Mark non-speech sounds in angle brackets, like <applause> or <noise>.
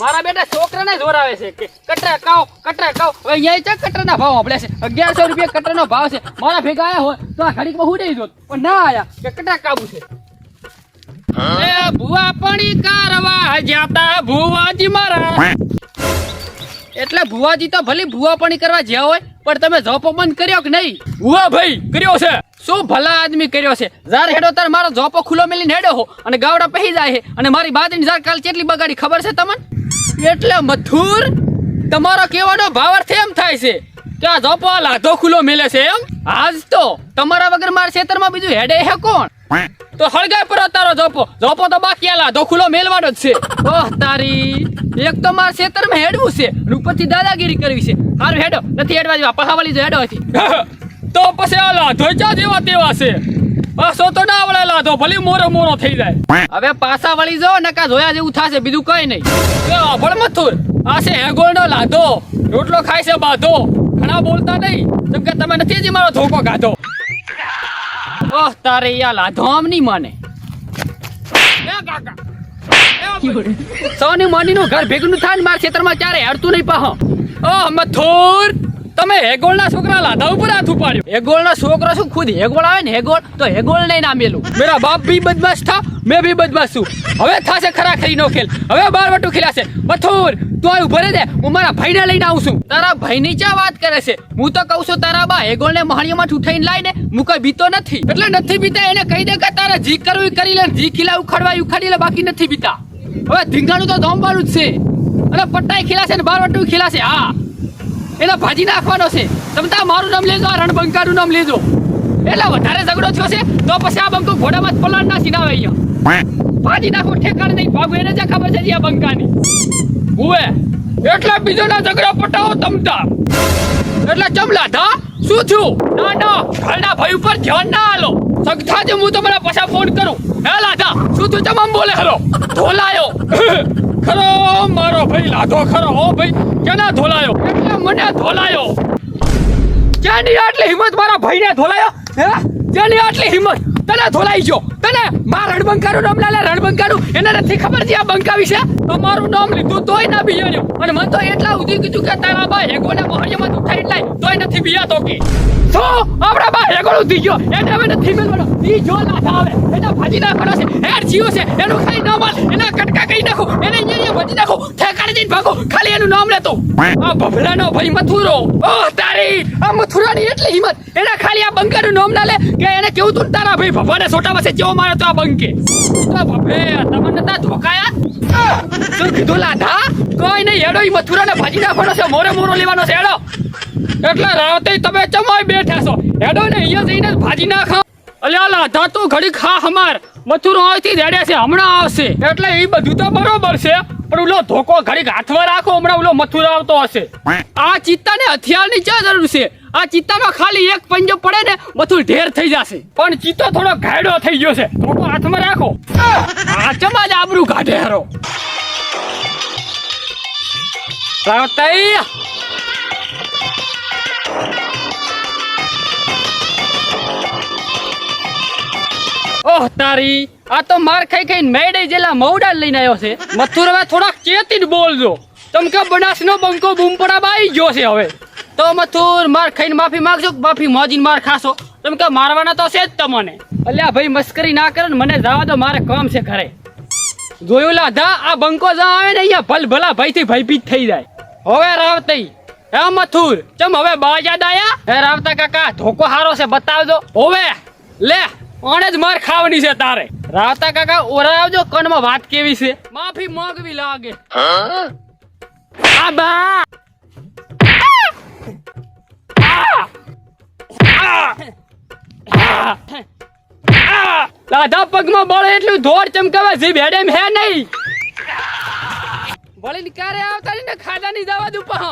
મારા બેટા છોકરાને જોરાવે છે કે કટરા કાવ કટરા કાવ હવે અહીંયા છે કટરાના ભાવ આપડે છે. અગિયારસો રૂપિયા કટરનો ભાવ છે. મારા ભેગા આયા હોય તો આ ઘડીકમાં હું દોત પણ ના આયા કે કટરા કાબુ છે. એ ભુવા પણી કારવા જાતા ભુવાજી મારા. એટલે ભુવાજી તો ભલે ભુવા પણી કરવા જ્યાં હોય પણ તમે જોપો બંધ કર્યો કે નહીં? ભુવા ભાઈ કર્યો છે. શું ભલા આદમી કર્યો છે? જાર હેડો તાર મારો જોપો ખુલ્લો મેલીને હેડો હો. અને ગાવડા પહેરી જાય છે. અને મારી બાદની જાર કાલ કેટલી બગાડી ખબર છે તમને? એટલે મથુર, તમારો કહેવાનો ભાવાર્થ એમ થાય છે કે આ જોપો આ લાધો ખુલ્લો મેલે છે એમ? આજ તો તમારા વગર મારા ખેતરમાં બીજું હેડે હે કોણ? તો હળગાય પર તારો જોપો જોપો તો બાકી આ લાધો ખુલ્લો મેલવાનો જ છે. ઓહ, તારી. એક તો મારા ખેતરમાં હેડવું છે ઉપરથી દાદાગીરી કરવી છે. હારું હેડો. નથી હેડવા જેવા પહાવાળી જો હેડો હતી <laughs> તો પછી આ લાધો ચા જેવા તેવા છે? બસો તો ના વળેલા તો ભલે મોરો મોરો થઈ જાય. હવે પાછા વળી જાઓ નકા જોયા જેવું થશે બીજું કઈ નહીં. એ અભળ મથુર આ છે હેગોળનો લાધો. રોટલો ખાય છે બાધો. ઘણા બોલતા નહીં જેમ કે તમે નથી જ મારો ધોકો ગાધો ઓહ તારે યા લાધો આમ નહીં માને. સૌની કાકા સોની મોની નું ઘર ભેગું થાય ને મારા ખેતરમાં ક્યારે હડતું નહીં પાહો. ઓહ મથુર! તમે હેગોળના છોકરા લાધા ઉપર હાથ ઉપાડ્યો. હેગોળનો છોકરા શું? ખુદ હેગોળ આવે ને હેગોળ તો હેગોળ નહીં નામેલું. મેરા બાપ બી બદમાશ થા મેં બી બદમાશ છું. હવે થાશે ખરા ખરી નો ખેલ. હવે બાર વટુ ખેલાશે. મથુર તું આ ઉભરે દે હું મારા ભાઈને લઈને આવું છું. તારા ભાઈની ચા વાત કરે છે. હું તો કહું છું તારા બા હેગોળને મહાણીયામાં ઉઠાઈને લાઈને હું કઈ બીતો નથી. એટલે નથી બીતા એને કહી દે કે તારા જી કરવું કરી લે જી ખીલા ઉખાડવા ઉખાડી લે બાકી નથી બીતા. હવે ધીંગાણું તો ધોંબાનું જ છે. અને પટ્ટાઈ ખીલાશે ને બાર વટુ ખીલાશે. હા. એને ભાજી નાખવાનો છે. તમે તાર મારું નામ લેજો, આ રણબંકારું નામ લેજો. એટલે વધારે ઝઘડો થયો છે, તો પછી આ બંકો ઘોડામાં પલાણ ના સીનાવે અહીંયા. ભાજી નાખો ઠેકાણ નહીં, ભાગો, એને જ ખબર છે આ બંકાની. હુએ, એટલે બીજો ના ઝઘડો પટાવો તમતા એટલે ચમલા થા શું થયું? ના ના ઘરના ભાઈ ઉપર ધ્યાન ના આલો. સગથા જે હું તમને પાછા ફોન કરું. હે, લાધા, શું થયું? તમામ બોલે? હલો, ધોલાયો. <laughs> ખરો, મારો ભાઈ, લાધો ખરો, હો ભાઈ, કેના ધોલાયો? એટલે મને ક્યાંની આટલી હિંમત મારા ભાઈને ધોલાયો? ક્યાંની આટલી હિંમત? તને ધોલાઈ ગયો. તને માર રણબંકારું નામ લાલે, રણબંકારું? એને નથી ખબર છે આ બંકા વિશે? તમારું નામ લીધું તોય ના બિયાડ્યો અને મને તો એટલા ઉધી કીધું કે તારા બા હેગોને મોહરિયામાં ઉઠાઈ લાય તોય નથી બિયાતો કે. તો આપણા બા હેગોળ ઉધી ગયો. એને હવે નથી મેળવાનો ઈ જો ના આવે એને ભાજી નાખવાનો છે હેડ જીવ છે એનું ખાઈ ન માલ એના કટકા કઈ નાખો. એને અહીંયા ભાજી નાખો. જઈને ભાગો. ખાલી એનું નામ લેતો. આ ભભલાનો ભાઈ મથુરો. ઓહ તારી! આ મથુરાની એટલી હિંમત. એને ખાલી આ બંકાનું નામ ના લે કે એને કેવું તું તારા ભાઈ ભભાને સોટા પાસે જેવો મારે તો આ બંકે. તો ભભે તમે નતા ધોકાયા? શું કીધું લાધા? કોઈ નહીં એડો ઈ મથુરાને ભાજી નાખવાનો છે. મોરે મોરો લેવાનો છે. એડો એટલે રાવતે તમે ચમાઈ બેઠા છો. એડો ને, અહીંયા જઈને ભાજી નાખો. અલ્યા, લાધા, તું ઘડી ખા હમાર. મથુરો અહીંથી રેડે છે, હમણાં આવશે. એટલે એ બધું તો બરોબર છે. પણ ઓલો ધોકો ઘડીક હાથમાં રાખો, હમણાં ઓલો મથુરા આવતો હશે. આ ચિત્તાને હથિયારની ક્યાં જરૂર છે? આ ચિત્તાનો ખાલી એક પંજો પડે ને, મથુર ઢેર થઈ જશે. પણ ચિત્તો થોડો ઘાયડો થઈ ગયો છે. ધોકો હાથમાં રાખો. ચમા જ આબરું કાઢે હારો. રાવતાઈ ઓહ તારી. આ તો માર ખાઈ ખાઈને મેડે જેલા મવડા લઈને આવ્યો છે. મથુર હવે થોડાક ચેતીને બોલજો તમ કે બનાસનો બંકો બૂમ બાઈ ગયો છે હવે. તો મથુર, માર ખાઈને માફી માંગજો, માફી મોજીને માર ખાશો. તમ કે મારવાના તો છે જ તમને. અલ્યા ભાઈ, મસ્કરી ના કરે ને મને જવા દો, મારે કામ છે ઘરે. જોયું લાધા આ બંકો જા આવે ને અહીંયા ભલ ભલા ભાઈથી ભયભીત થઈ જાય. હવે રાવતઈ હે મથુર, ચમ હવે બાજાદ દાયા હે રાવતા કાકા, ધોકો હારો છે, બતાવજો. હવે, લે. ઓણે જ માર ખાવાની છે તારે? રાવતા કાકા ઓરા આવજો કનમાં વાત કેવી છે? માફી માંગવી લાગે. આબા દાદા પગમાં બળે એટલું ધોર ચમકાવે છે ભેડે હે નહીં. બળીને ક્યારે આવતા ને ખાધા ની દવા દઉં પહ